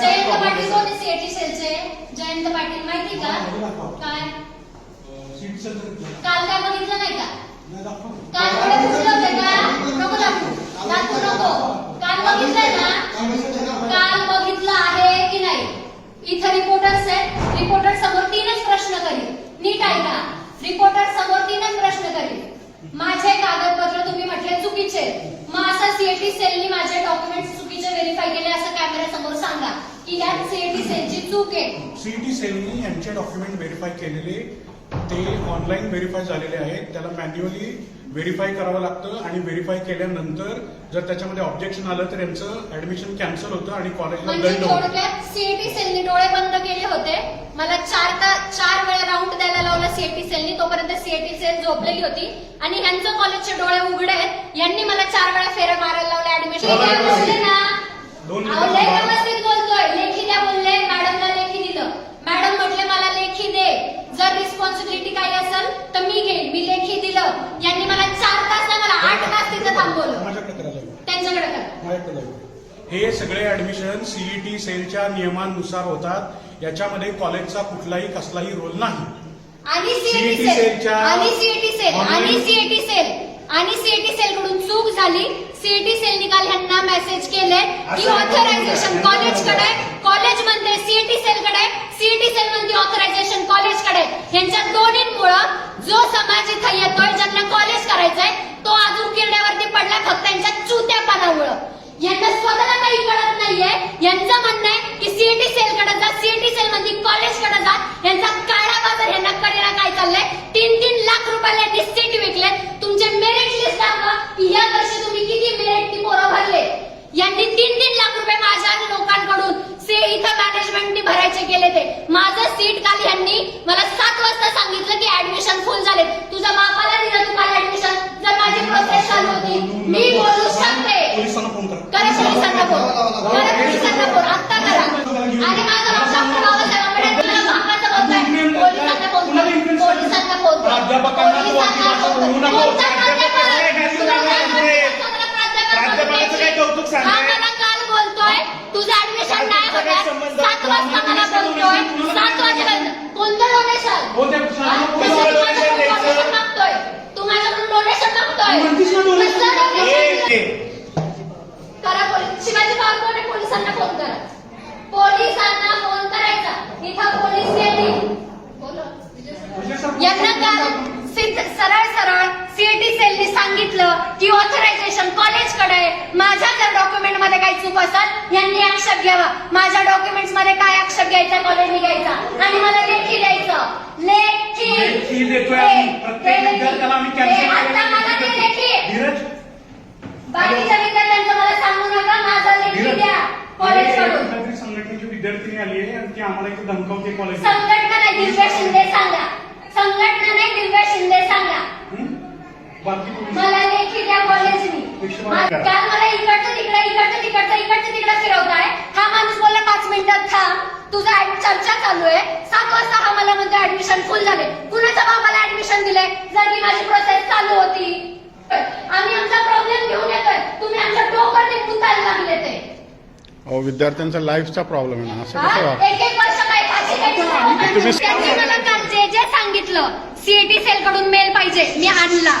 जयंत पाटील कोण सीएटी सेलचे? जयंत पाटील माहिती का? काय? काल काय बघितलं नाही का? काल कुठे फुटले होते का? नको दाखवू. दाखवू नको. काल बघितलंय ना? काल बघितलं आहे की नाही? इथं रिपोर्टर्स आहेत. रिपोर्टर समोर तीनच प्रश्न करील नीट ऐका. रिपोर्टर समोर तीनच प्रश्न करील माझे कागदपत्र तुम्ही म्हटले चुकीचे. मग असं सीएटी सेलनी माझे डॉक्युमेंट्स चुकीचे व्हेरीफाय केले असं कॅमेरा समोर सांगा की यात सीईटी सेलची चूक आहे. सीईटी सेलनी यांचे डॉक्युमेंट व्हेरीफाय केलेले. ते ऑनलाईन व्हेरीफाय झालेले आहेत. त्याला मॅन्युअली व्हेरीफाय करावं लागतं आणि व्हेरीफाय केल्यानंतर जर त्याच्यामध्ये ऑब्जेक्शन आलं तर यांचं ऍडमिशन कॅन्सल होतं आणि कॉलेजला म्हणजे दंड होतो. थोडक्यात सीएटी सेलनी डोळे बंद केले होते. मला चार ता- चार वेळा राऊंड द्यायला लावला सीएटी सेलनी तोपर्यंत सीएटी सेल झोपलेली होती. आणि ह्यांचं कॉलेजचे डोळे उघडे आहेत. यांनी मला चार वेळा फेऱ्या मारायला लावल्या ऍडमिशन बोलले ना. दोन अहो, लय मिनिटं व्यवस्थित बोलतोय. लेखी द्या बोलले मॅडमला लेखी दिलं. मॅडम म्हटले जर रिस्पॉन्सिबिलिटी काही असेल तर मी घेईन. मी लेखी दिलं. यांनी मला चार तास नाही मला आठ तास तिथं थांबवलं. माझ्याकडे त्यांच्याकडे करा. माझ्याकडे हे सगळे ऍडमिशन सीईटी सेलच्या नियमानुसार होतात. याच्यामध्ये कॉलेजचा कुठलाही कसलाही रोल नाही. आणि सीएटी CET सेल. सेलच्या आणि सीएटी सेल. online- आणि सीएटी सेल. आणि सीएटी सेल कडून चूक झाली सीएटी सेल निकाल ह्यांना मेसेज केले की ऑथरायझेशन नाही. कॉलेजकडे कॉलेज म्हणते सीएटी सेल कडे सीएटी सेल म्हणते ऑथरायझेशन कॉलेजकडे यांच्या दोन्हींमुळं जो समाज इथं येतोय ज्यांना कॉलेज करायचंय तो अजून किरड्यावरती पडलाय फक्त त्यांच्या चुत्यापणामुळं यांना स्वतःला काही कळत नाहीये. यांचं म्हणणं आहे की सीएटी सेल कडे जा सीएटी सेल मध्ये कॉलेजकडे जा यांचा काळा बाजार यांना कडेला काय चाललंय तीन तीन लाख रुपयाला यांनी सीट विकले तुमचे मेरिट लिस्ट दाखवा की या वर्षी तुम्ही किती मेरिट पोरं भरले यांनी तीन तीन लाख रुपये माझ्या लोकांकडून से इथं भरायचे केले ते. माझं सीट काल यांनी मला सात वाजता सांगितलं की ऍडमिशन फुल झाले तुझ्या बापाला दिलं तू काल ऍडमिशन जर माझी प्रोसेस चालू होती मी बोलू शकते. करा करा पोलिसांना फोन. करा पोलिसांना फोन. आत्ता करा. आणि माझा बाप डॉक्टर बाबासाहेब आंबेडकर. बापाचं पोलिसांना फोन कर. पोलिसांना फोन कर. प्राध्यापकांना अशी भाषा बोलू नको. कोणता प्राध्यापक? प्राध्यापक तुला काय काय बोलतोय? तुला प्राध्यापक प्राध्यापकाचं बोलतोय? काय कौतुक सांगताय? हा मला काल बोलतोय तुझं ऍडमिशन नाही प्राध्यापकाचा काय होणार संबंध? सात वाजता मला बोलतोय सात वाजेपर्यंत कोणतं डोनेशन कोणत्या कशासाठी माझ्याकडून डोनेशन मागतोय तू माझ्याकडून डोनेशन मागतोय कसलं donation? ए, करा पोलीस शिवाजी पार्क कोण आहे? पोलिसांना फोन करा पोलिसांना फोन करायचा इथं पोलीस येतील यांना काल सिद्ध- सरळ सरळ सीएटी सेलनी सांगितलं की ऑथरायझेशन कॉलेजकडे आहे. माझ्या जर डॉक्युमेंटमध्ये काही चूक असेल यांनी आक्षेप घ्यावा. माझ्या डॉक्युमेंट्समध्ये काय आक्षेप घ्यायचा कॉलेजने घ्यायचा? आणि मला लेखी द्यायचं. लेखी. बाकीच्या विद्यार्थ्यांचं मला सांगू नका माझा लेखी द्या संघटनेची विद्यार्थिनी आली आहे आणि ती आम्हाला इथे धमकावते कॉलेज संघटना नाही दिव्या शिंदे सांगा. संघटना नाही दिव्या शिंदे सांगा. बाकी मला लेखी द्या कॉलेजनी विश्वास करा. काल मला इकडचं तिकडे इकडचं तिकडचं इकडचं तिकडे फिरवताय हा माणूस बोलला पाच मिनिटात थांब. तुझा चर्चा चालू आहे. सात वाजता हा मला म्हणतो ऍडमिशन फुल झाले. कुणाच्या बाबाला ऍडमिशन दिले जर की माझी प्रोसेस चालू होती. आम्ही आमचा प्रॉब्लेम घेऊन येतोय. तुम्ही आमच्या लागले ते. अहो विद्यार्थ्यांचा लाईफचा प्रॉब्लेम आहे ना. असं? कसं? वा- एक एक वर्ष काय फाशी घ्यायची तुम्ही- त्यांनी मला काल जे जे सांगितलं सीएटी सेल कडून मेल पाहिजे. मी आणला.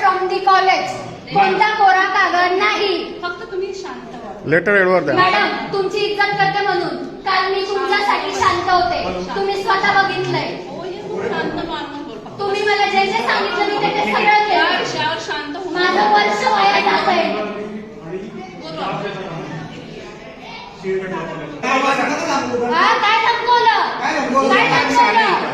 फ्रॉम दी कॉलेज कोणता कोरा कागद नाही. फक्त तुम्ही शांत व्हा. लेटर एडवर द्या. मॅडम तुमची इज्जत करते म्हणून. काल मी तुमच्यासाठी शांत होते. तुम्ही स्वतः बघितलंय. हो. तुम्ही मला जे जे सांगितलं मी ते ते सगळं केलं. शांत माझं वर्ष वाया जात आहे हा काय धमकवलं काय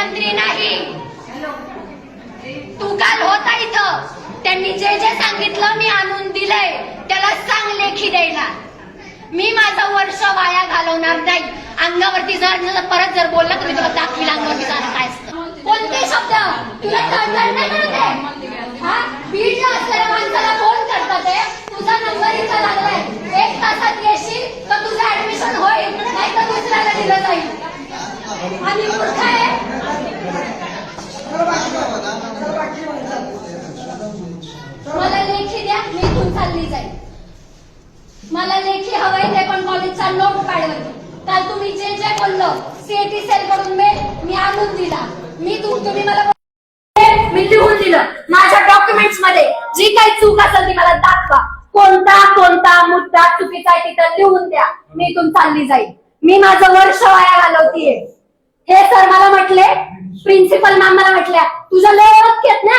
बाप मुख्यमंत्री नाही. तू काल होता इथं. त्यांनी जे जे सांगितलं मी आणून दिलंय. त्याला सांग लेखी द्यायला. मी माझं वर्ष वाया घालवणार नाही. अंगावरती जर परत जर बोललं तर मी तुला दाखवील अंगावरती जाणं काय असतं. कोणते शब्द? तुला तळतळ नाही. कळत आहे? बीडला असलेल्या माणसाला फोन करतात तुझा नंबर इथं लागलाय. एक तासात येशील तर तुझं ऍडमिशन होईल. नाही तर दुसऱ्याला दिलं जाईल. आणि मूर्ख आहे. मला लेखी द्या मी इथून चालली जाईल मला लेखी हवाय ते पण कॉलेजचा नोट पॅडवरती काल तुम्ही जे जे बोललो सीएटी सेल करून मेल मी आणून दिला. मी तुम- तुम्ही मला मी लिहून दिलं. माझ्या डॉक्युमेंट्समध्ये जी काही चूक असेल ती मला दाखवा. कोणता कोणता मुद्दा चुकीचा आहे तिथं लिहून द्या. मी इथून चालली जाईल मी माझं वर्ष वाया घालवतीये. हे सर मला म्हटले प्रिन्सिपल मॅम मला म्हटल्या तुझ्या लय ओळख आहेत ना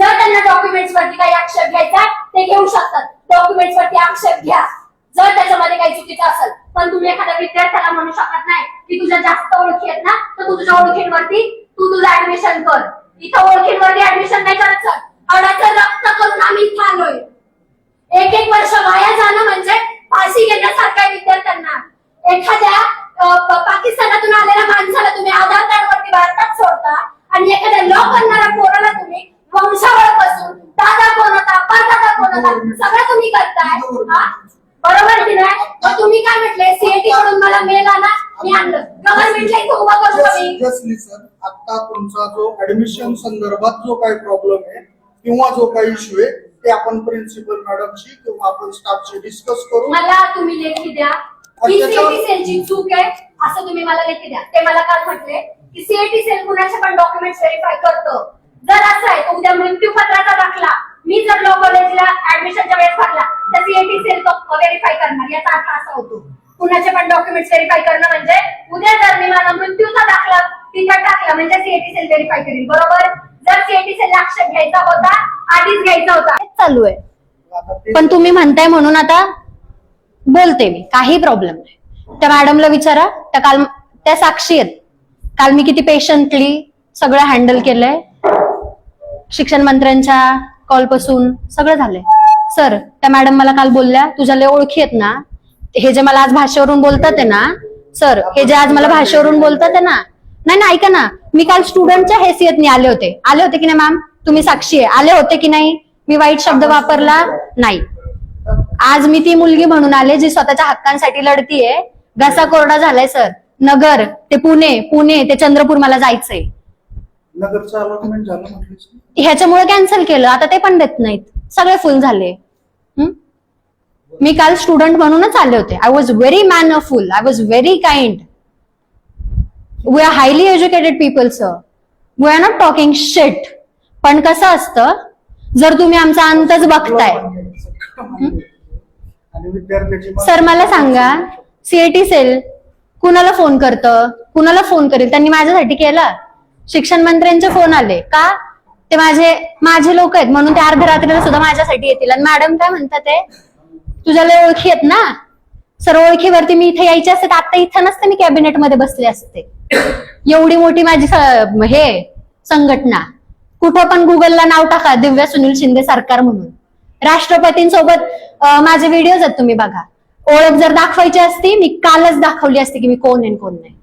जर त्यांना डॉक्युमेंट्स वरती काही आक्षेप घ्यायचा ते घेऊ शकतात. डॉक्युमेंट्स वरती आक्षेप घ्या. जर त्याच्यामध्ये काही चुकीचं असेल पण तुम्ही एखाद्या विद्यार्थ्याला म्हणू शकत नाही की तुझ्या जास्त ओळखी आहेत ना तर तू तुझ्या ओळखींवरती तू तुझं ऍडमिशन कर. इथं ओळखींवरती ऍडमिशन नाही करत सर हडाचं रक्त करून आम्ही इथं आलोय एक एक वर्ष वाया जाणं म्हणजे फाशी घेण्यासारखं आहे विद्यार्थ्यांना एखाद्या अ, प- पाकिस्तानातून आलेल्या माणसाला तुम्ही आधार कार्ड वरती भारतात सोडता आणि एखाद्या लॉ करणाऱ्या पोराला तुम्ही वंशावळपासून दादा कोण होता परदादा कोण होता सगळं तुम्ही करताय हा? बरोबर की नाही मग तुम्ही काय कडून मला मेल आला मी आणलं. गव्हर्नमेंटला इथं उभा करू का मी आता तुमचा जो ऍडमिशन संदर्भात जो काही प्रॉब्लेम आहे किंवा जो काही इश्यू आहे ते आपण प्रिन्सिपल मॅडमशी किंवा आपण स्टाफशी डिस्कस करू. मला तुम्ही लेखी द्या. आणि ही त्याच्यावर- चूक आहे असं तुम्ही मला लेखी द्या. ते मला काल म्हटले की सीएटी सेल कुणाचे पण डॉक्युमेंट व्हेरीफाय करतं. जर असं आहे तर उद्या मृत्यूपत्राचा दाखला. मी जर लॉ कॉलेजला ऍडमिशनच्या वेळेस भरला तर सीएटी सेल तो व्हेरीफाय करणार. याचा अर्थ असा होतो. कुणाचे पण डॉक्युमेंट व्हेरीफाय करणं म्हणजे उद्या जर मी माझा मृत्यूचा दाखला तिथं टाकला म्हणजे सीएटी सेल व्हेरीफाय करेल बरोबर? जर सीएटी सेल आक्षेप घ्यायचा होता आधीच घ्यायचा होता. चालू आहे. पण तुम्ही म्हणताय म्हणून आता बोलते मी काही प्रॉब्लेम नाही. त्या मॅडमला विचारा त्या काल त्या साक्षी आहेत. काल मी किती पेशंटली सगळं हँडल केलंय. शिक्षण मंत्र्यांच्या कॉलपासून सगळं झालंय. सर त्या मॅडम मला काल बोलल्या तुझ्या लय ओळखी आहेत ना हे जे मला आज भाषेवरून बोलतात आहे ना सर हे जे आज मला भाषेवरून बोलतात आहे ना नाही ना ऐका ना मी काल स्टुडंटच्या हैसियतने आले होते. आले होते की नाही मॅम तुम्ही साक्षी आहे. आले होते की नाही? मी वाईट शब्द वापरला? नाही. आज मी ती मुलगी म्हणून आले जी स्वतःच्या हक्कांसाठी लढतीये. घसा कोरडा झालाय सर. नगर ते पुणे पुणे ते चंद्रपूर मला जायचंय. नगरचं अलॉटमेंट झालं म्हटलं ह्याच्यामुळे कॅन्सल केलं. आता ते पण देत नाहीत. सगळे फुल झाले? मी काल स्टुडंट म्हणूनच आले होते. I was very manful I was very kind we are highly educated people sir we are not talking shit पण कसं असतं जर तुम्ही आमचा अंतच बघताय. सर मला सांगा सीएटी सेल कुणाला फोन करतं? कुणाला फोन करेल? त्यांनी माझ्यासाठी केलं. शिक्षण मंत्र्यांचे फोन आले. का? ते माझे माझे लोक आहेत. म्हणून ते अर्ध्या रात्रीला सुद्धा माझ्यासाठी येतील. आणि मॅडम काय म्हणतात ते? तुझ्या लय ओळखी आहेत ना? सर ओळखीवरती मी इथे यायचे असते तर आता इथं नसते मी कॅबिनेटमध्ये बसले असते. एवढी मोठी माझी हे संघटना. कुठं पण गुगलला नाव टाका दिव्या सुनील शिंदे सरकार म्हणून. राष्ट्रपतींसोबत माझे व्हिडिओज आहेत तुम्ही बघा. ओळख जर दाखवायची असती मी कालच दाखवली असती की मी कोण आहे आणि कोण नाही.